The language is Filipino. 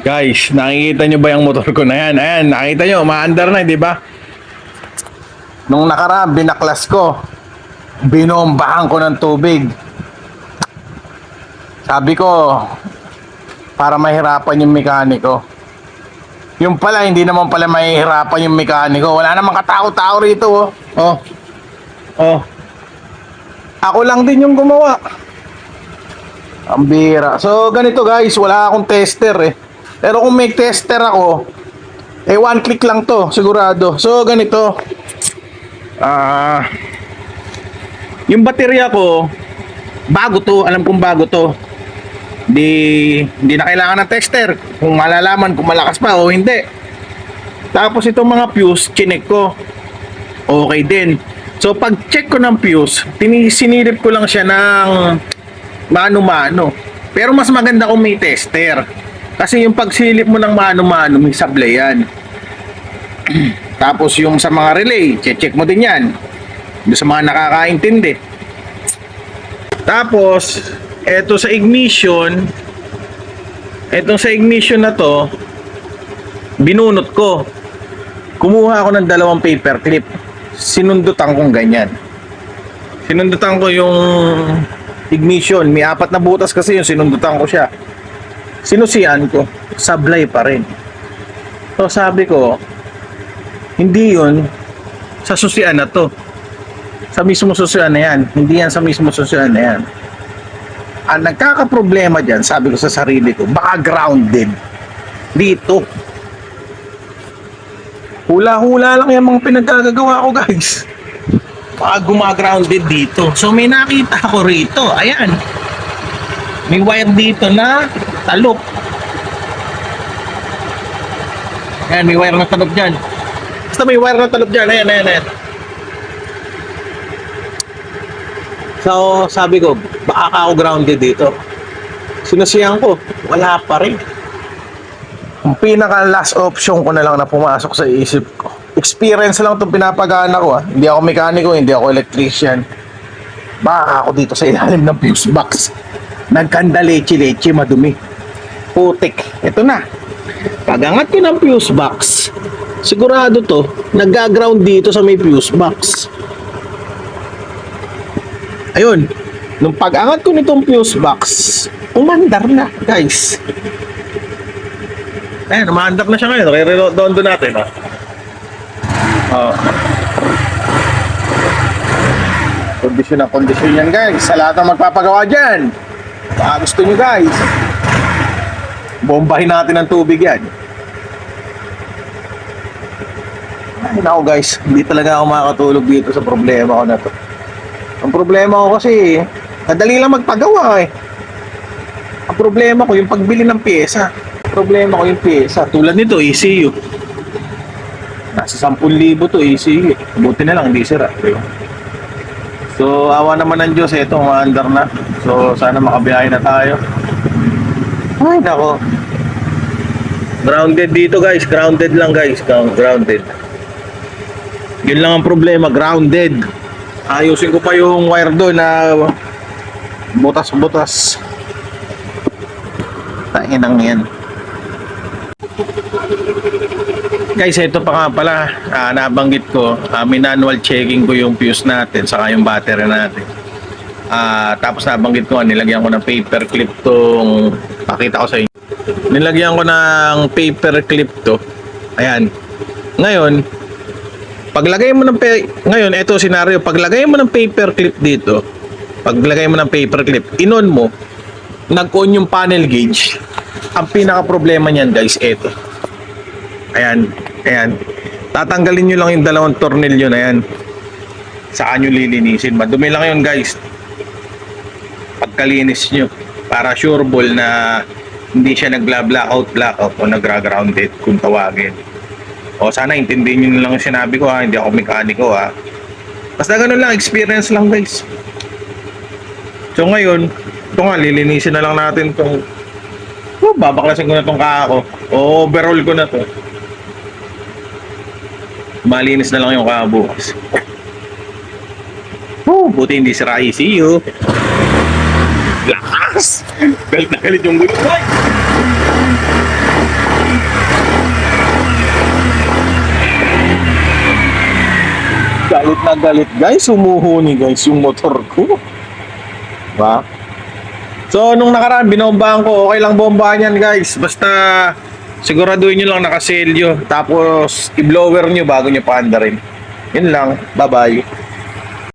Guys, nakikita nyo ba yung motor ko na yan? Ayan, nakita nyo, umaandar na, di ba? Nung nakaraan, binaklas ko. Binombahan ko ng tubig. Sabi ko, para mahirapan yung mekaniko. Yung pala, hindi naman pala mahihirapan yung mekaniko. Wala namang katao-tao rito, oh. Oh. Oh. Ako lang din yung gumawa. Ang bira. So, ganito guys, wala akong tester eh. Pero kung may tester ako, eh one click lang to, sigurado. So, ganito. Ah, yung baterya ko, bago to, alam kong bago to. Di, di na kailangan ng tester kung malalaman kung malakas pa o hindi. Tapos itong mga fuse, chinek ko. Okay din. So pag check ko ng fuse, tini- sinilip ko lang siya ng mano-mano. Pero mas maganda kung may tester. Kasi yung pagsilip mo ng mano-mano, may sablay yan. Tapos yung sa mga relay, check mo din yan. Doon sa mga nakakaintindi. Tapos, eto sa ignition, etong sa ignition na to, binunot ko. Kumuha ako ng dalawang paper clip. Sinundutan kong ganyan. Sinundutan ko yung ignition. May apat na butas kasi yung sinundutan ko siya. Sinusian ko. Sablay pa rin. So sabi ko, hindi yun sa susian na to. Sa mismo susian na yan. Hindi yan sa mismo susian na yan. Ang nagkakaproblema dyan, sabi ko sa sarili ko, baka grounded. Dito. Hula-hula lang yung mga pinagkagagawa ko guys. Baka gumagrounded dito. So may nakita ako rito. Ayan. May wire dito na talok. Ayan, may wire na talok dyan. Basta may wire na talok dyan. Ayan, ayan, ayan. So, sabi ko, baka ako grounded dito. Sinusiyan ko, wala pa rin. Ang pinaka last option ko na lang na pumasok sa isip ko. Experience lang itong pinapagana ko ah. Hindi ako mekaniko, hindi ako electrician. Baka ako dito sa ilalim ng fuse box. Nagkanda leche-leche madumi. Putik. Ito na. Pagangat ko ng fuse box, sigurado to, nag-ground dito sa may fuse box. Ayun. Nung pag-angat ko nitong fuse box, umandar na, guys. Ayan, umaandar na siya ngayon. Kaya reload natin, ah. Oh. Kondisyon na kondisyon yan, guys. Sa lahat ng magpapagawa dyan. Baka gusto nyo, guys. Bombahin natin ng tubig yan. Ay, nako guys. Hindi talaga ako makakatulog dito sa problema ko na to. Ang problema ko kasi, madali lang magpagawa eh. Ang problema ko, yung pagbili ng pyesa. Problema ko yung pyesa. Tulad nito, ECU. Nasa 10,000 to ECU. eh. Buti na lang, hindi sira. di ba? So, awa naman ng Diyos, ito, maandar na. So, sana makabiyahe na tayo. Ay, nako. Grounded dito, guys. Grounded lang, guys. Ground- Grounded. Yun lang ang problema, grounded. Ayusin ko pa yung wire doon na butas-butas. Tainang yan. Guys, ito pa nga pala, ah, nabanggit ko, ah, manual checking ko yung fuse natin, saka yung battery natin. Ah, tapos nabanggit ko, nilagyan ko ng paper clip tong, pakita ko sa inyo. Nilagyan ko ng paper clip to. Ayan. Ngayon, paglagay mo ng ngayon, ito scenario, paglagay mo ng paper clip dito, paglagay mo ng paper clip, inon mo, nag-on yung panel gauge. Ang pinaka problema niyan, guys, ito. Ayan, ayan. Tatanggalin nyo lang yung dalawang tornilyo na yan. Saan nyo lilinisin. Madumi lang yun, guys. Pagkalinis nyo. Para sure ball na hindi siya nagla-blackout, blackout o nagra-grounded kung tawagin. O sana intindihin nyo na lang yung sinabi ko ha. Hindi ako mekaniko ha. Basta ganun lang, experience lang guys. So ngayon, ito nga, lilinisin na lang natin itong Oh, babaklasin ko na tong kako. O overall ko na to. Malinis na lang yung kabo. Oh, buti hindi sira ECU. Lakas! Galit na galit yung gulo. Ay! Galit na galit guys. Sumuho ni guys yung motor ko. Ba? So, nung nakaraan, binombahan ko. Okay lang bombahan yan guys. Basta siguraduhin nyo lang nakaselyo. Tapos, i-blower nyo bago nyo paandarin. Yun lang. Bye-bye.